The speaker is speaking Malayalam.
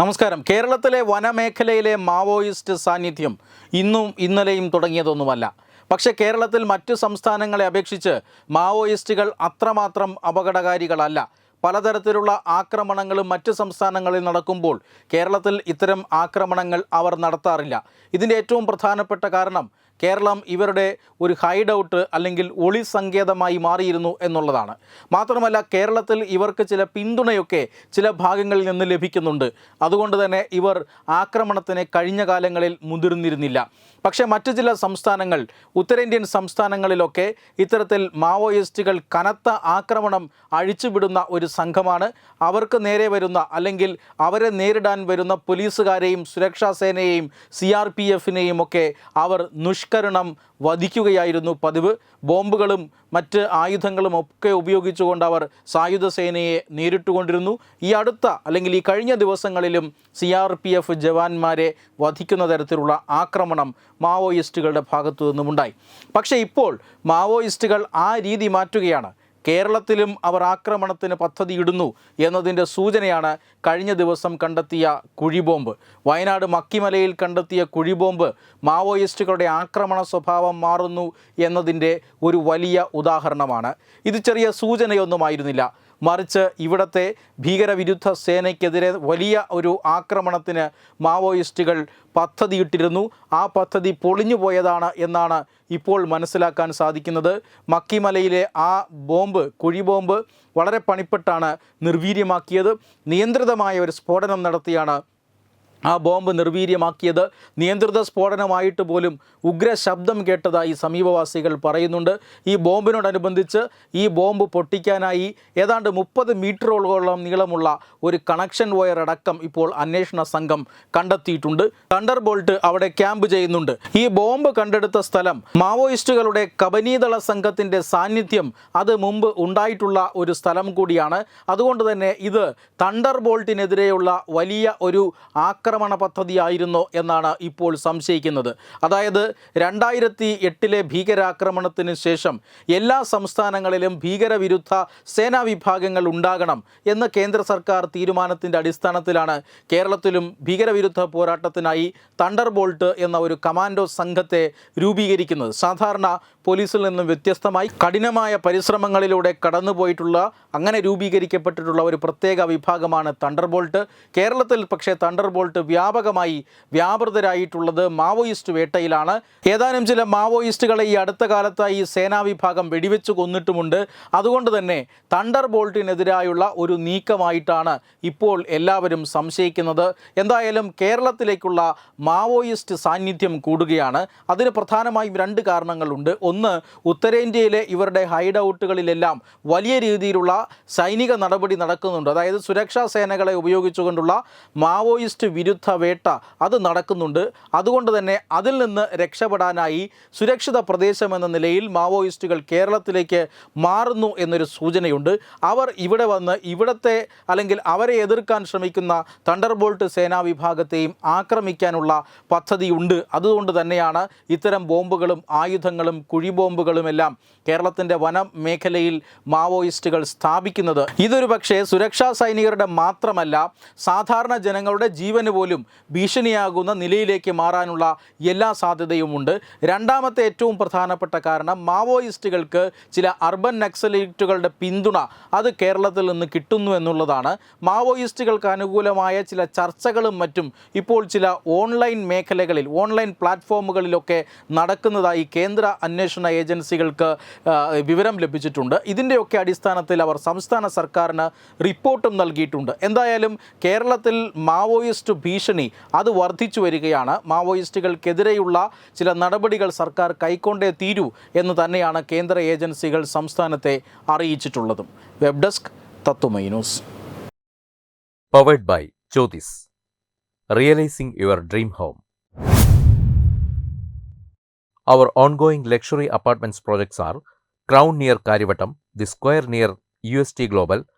നമസ്കാരം. കേരളത്തിലെ വനമേഖലയിലെ മാവോയിസ്റ്റ് സാന്നിധ്യം ഇന്നും ഇന്നലെയും തുടങ്ങിയതൊന്നുമല്ല. പക്ഷേ കേരളത്തിൽ മറ്റു സംസ്ഥാനങ്ങളെ അപേക്ഷിച്ച് മാവോയിസ്റ്റുകൾ അത്രമാത്രം അപകടകാരികളല്ല. പലതരത്തിലുള്ള ആക്രമണങ്ങളും മറ്റ് സംസ്ഥാനങ്ങളിൽ നടക്കുമ്പോൾ കേരളത്തിൽ ഇത്തരം ആക്രമണങ്ങൾ അവർ നടത്താറില്ല. ഇതിന്റെ ഏറ്റവും പ്രധാനപ്പെട്ട കാരണം കേരളം ഇവരുടെ ഒരു ഹൈഡ് ഔട്ട് അല്ലെങ്കിൽ ഒളി സങ്കേതമായി മാറിയിരുന്നു എന്നുള്ളതാണ്. മാത്രമല്ല കേരളത്തിൽ ഇവർക്ക് ചില പിന്തുണയൊക്കെ ചില ഭാഗങ്ങളിൽ നിന്ന് ലഭിക്കുന്നുണ്ട്. അതുകൊണ്ട് തന്നെ ഇവർ ആക്രമണത്തിന് കഴിഞ്ഞ കാലങ്ങളിൽ മുതിർന്നിരുന്നില്ല. പക്ഷേ മറ്റു ചില സംസ്ഥാനങ്ങൾ ഉത്തരേന്ത്യൻ സംസ്ഥാനങ്ങളിലൊക്കെ ഇത്തരത്തിൽ മാവോയിസ്റ്റുകൾ കനത്ത ആക്രമണം അഴിച്ചുവിടുന്ന ഒരു സംഘമാണ്. അവർക്ക് നേരെ വരുന്ന അല്ലെങ്കിൽ അവരെ നേരിടാൻ വരുന്ന പോലീസുകാരെയും സുരക്ഷാ സേനയെയും സി ആർ പി എഫിനെയും ഒക്കെ അവർ നിഷ്കരണം വധിക്കുകയായിരുന്നു പതിവ്. ബോംബുകളും മറ്റ് ആയുധങ്ങളും ഒക്കെ ഉപയോഗിച്ചുകൊണ്ട് അവർ സായുധ സേനയെ നേരിട്ടുകൊണ്ടിരുന്നു. ഈ അടുത്ത അല്ലെങ്കിൽ ഈ കഴിഞ്ഞ ദിവസങ്ങളിലും സി ആർ പി എഫ് ജവാന്മാരെ വധിക്കുന്ന തരത്തിലുള്ള ആക്രമണം മാവോയിസ്റ്റുകളുടെ ഭാഗത്തു നിന്നുമുണ്ടായി. പക്ഷേ ഇപ്പോൾ മാവോയിസ്റ്റുകൾ ആ രീതി മാറ്റുകയാണ്. കേരളത്തിലും അവർ ആക്രമണത്തിന് പദ്ധതിയിടുന്നു എന്നതിന്റെ സൂചനയാണ് കഴിഞ്ഞ ദിവസം കണ്ടെത്തിയ കുഴിബോംബ്. വയനാട് മക്കിമലയിൽ കണ്ടെത്തിയ കുഴിബോംബ് മാവോയിസ്റ്റുകളുടെ ആക്രമണ സ്വഭാവം മാറുന്നു എന്നതിന്റെ ഒരു വലിയ ഉദാഹരണമാണ്. ഇത് ചെറിയ സൂചനയൊന്നുമായിരുന്നില്ല. മറിച്ച് ഇവിടത്തെ ഭീകരവിരുദ്ധ സേനയ്ക്കെതിരെ വലിയ ഒരു ആക്രമണത്തിന് മാവോയിസ്റ്റുകൾ പദ്ധതിയിട്ടിരുന്നു. ആ പദ്ധതി പൊളിഞ്ഞുപോയതാണ് എന്നാണ് ഇപ്പോൾ മനസ്സിലാക്കാൻ സാധിക്കുന്നത്. മക്കിമലയിലെ ആ ബോംബ് കുഴിബോംബ് വളരെ പണിപ്പെട്ടാണ് നിർവീര്യമാക്കിയത്. നിയന്ത്രിതമായ ഒരു സ്ഫോടനം നടത്തിയാണ് ആ ബോംബ് നിർവീര്യമാക്കിയത് നിയന്ത്രിത സ്ഫോടനമായിട്ട് പോലും ഉഗ്ര ശബ്ദം കേട്ടതായി സമീപവാസികൾ പറയുന്നുണ്ട്. ഈ ബോംബിനോടനുബന്ധിച്ച് ഈ ബോംബ് പൊട്ടിക്കാനായി ഏതാണ്ട് മുപ്പത് മീറ്ററോളം നീളമുള്ള ഒരു കണക്ഷൻ വയർ അടക്കം ഇപ്പോൾ അന്വേഷണ സംഘം കണ്ടെത്തിയിട്ടുണ്ട്. തണ്ടർ ബോൾട്ട് അവിടെ ക്യാമ്പ് ചെയ്യുന്നുണ്ട്. ഈ ബോംബ് കണ്ടെടുത്ത സ്ഥലം മാവോയിസ്റ്റുകളുടെ കബനീതള സംഘത്തിന്റെ സാന്നിധ്യം അത് മുമ്പ് ഉണ്ടായിട്ടുള്ള ഒരു സ്ഥലം കൂടിയാണ്. അതുകൊണ്ട് തന്നെ ഇത് തണ്ടർ ബോൾട്ടിനെതിരെയുള്ള വലിയ ഒരു ആക്രമണ പദ്ധതിയായിരുന്നോ എന്നാണ് ഇപ്പോൾ സംശയിക്കുന്നത്. അതായത് രണ്ടായിരത്തി എട്ടിലെ ഭീകരാക്രമണത്തിന് ശേഷം എല്ലാ സംസ്ഥാനങ്ങളിലും ഭീകരവിരുദ്ധ സേനാ വിഭാഗങ്ങൾ ഉണ്ടാകണം എന്ന് കേന്ദ്ര സർക്കാർ തീരുമാനത്തിന്റെ അടിസ്ഥാനത്തിലാണ് കേരളത്തിലും ഭീകരവിരുദ്ധ പോരാട്ടത്തിനായി തണ്ടർ ബോൾട്ട് എന്ന ഒരു കമാൻഡോ സംഘത്തെ രൂപീകരിക്കുന്നത്. സാധാരണ പോലീസിൽ നിന്നും വ്യത്യസ്തമായി കഠിനമായ പരിശ്രമങ്ങളിലൂടെ കടന്നുപോയിട്ടുള്ള അങ്ങനെ രൂപീകരിക്കപ്പെട്ടിട്ടുള്ള ഒരു പ്രത്യേക വിഭാഗമാണ് തണ്ടർ ബോൾട്ട് കേരളത്തിൽ പക്ഷേ തണ്ടർ ബോൾട്ട് വ്യാപകമായി വ്യാപൃതരായിട്ടുള്ളത് മാവോയിസ്റ്റ് വേട്ടയിലാണ്. ഏതാനും ചില മാവോയിസ്റ്റുകളെ ഈ അടുത്ത കാലത്തായി സേനാ വിഭാഗം വെടിവെച്ച് കൊന്നിട്ടുമുണ്ട്. അതുകൊണ്ട് തന്നെ തണ്ടർ ബോൾട്ടിനെതിരായുള്ള ഒരു നീക്കമായിട്ടാണ് ഇപ്പോൾ എല്ലാവരും സംശയിക്കുന്നത്. എന്തായാലും കേരളത്തിലേക്കുള്ള മാവോയിസ്റ്റ് സാന്നിധ്യം കൂടുകയാണ്. അതിന് പ്രധാനമായും രണ്ട് കാരണങ്ങളുണ്ട്. ഒന്ന് ഉത്തരേന്ത്യയിലെ ഇവരുടെ ഹൈഡ് ഔട്ടുകളിലെല്ലാം വലിയ രീതിയിലുള്ള സൈനിക നടപടി നടക്കുന്നുണ്ട്. അതായത് സുരക്ഷാ സേനകളെ ഉപയോഗിച്ചുകൊണ്ടുള്ള മാവോയിസ്റ്റ് വിരുദ്ധ വേട്ട അത് നടക്കുന്നുണ്ട്. അതുകൊണ്ട് തന്നെ അതിൽ നിന്ന് രക്ഷപ്പെടാനായി സുരക്ഷിത പ്രദേശം എന്ന നിലയിൽ മാവോയിസ്റ്റുകൾ കേരളത്തിലേക്ക് മാറുന്നു എന്നൊരു സൂചനയുണ്ട്. അവർ ഇവിടെ വന്ന് ഇവിടത്തെ അല്ലെങ്കിൽ അവരെ എതിർക്കാൻ ശ്രമിക്കുന്ന തണ്ടർബോൾട്ട് സേനാ വിഭാഗത്തെയും ആക്രമിക്കാനുള്ള പദ്ധതിയുണ്ട്. അതുകൊണ്ട് തന്നെയാണ് ഇത്തരം ബോംബുകളും ആയുധങ്ങളും കുഴിബോംബുകളുമെല്ലാം കേരളത്തിന്റെ വനം മേഖലയിൽ മാവോയിസ്റ്റുകൾ സ്ഥാപിക്കുന്നത്. ഇതൊരു പക്ഷേ സുരക്ഷാ സൈനികരുടെ മാത്രമല്ല സാധാരണ ജനങ്ങളുടെ ജീവന് പോലും ഭീഷണിയാകുന്ന നിലയിലേക്ക് മാറാനുള്ള എല്ലാ സാധ്യതയുമുണ്ട്. രണ്ടാമത്തെ ഏറ്റവും പ്രധാനപ്പെട്ട കാരണം മാവോയിസ്റ്റുകൾക്ക് ചില അർബൻ നക്സലൈറ്റുകളുടെ പിന്തുണ അത് കേരളത്തിൽ നിന്ന് കിട്ടുന്നു എന്നുള്ളതാണ്. മാവോയിസ്റ്റുകൾക്ക് അനുകൂലമായ ചില ചർച്ചകളും മറ്റും ഇപ്പോൾ ചില ഓൺലൈൻ മേഖലകളിൽ ഓൺലൈൻ പ്ലാറ്റ്ഫോമുകളിലൊക്കെ നടക്കുന്നതായി കേന്ദ്ര അന്വേഷണ ഏജൻസികൾക്ക് വിവരം ലഭിച്ചിട്ടുണ്ട്. ഇതിന്റെയൊക്കെ അടിസ്ഥാനത്തിൽ അവർ സംസ്ഥാന സർക്കാരിന് റിപ്പോർട്ടും നൽകിയിട്ടുണ്ട്. എന്തായാലും കേരളത്തിൽ മാവോയിസ്റ്റ് ഭീഷണി അത് വർദ്ധിച്ചു വരികയാണ്. മാവോയിസ്റ്റുകൾക്കെതിരെയുള്ള ചില നടപടികൾ സർക്കാർ കൈക്കൊണ്ടേ തീരൂ എന്ന് തന്നെയാണ് കേന്ദ്ര ഏജൻസികൾ സംസ്ഥാനത്തെ അറിയിച്ചിട്ടുള്ളതും. Web desk Tatwamayi news. Luxury apartments projects R crown near Kariavattom the square near U S T Crown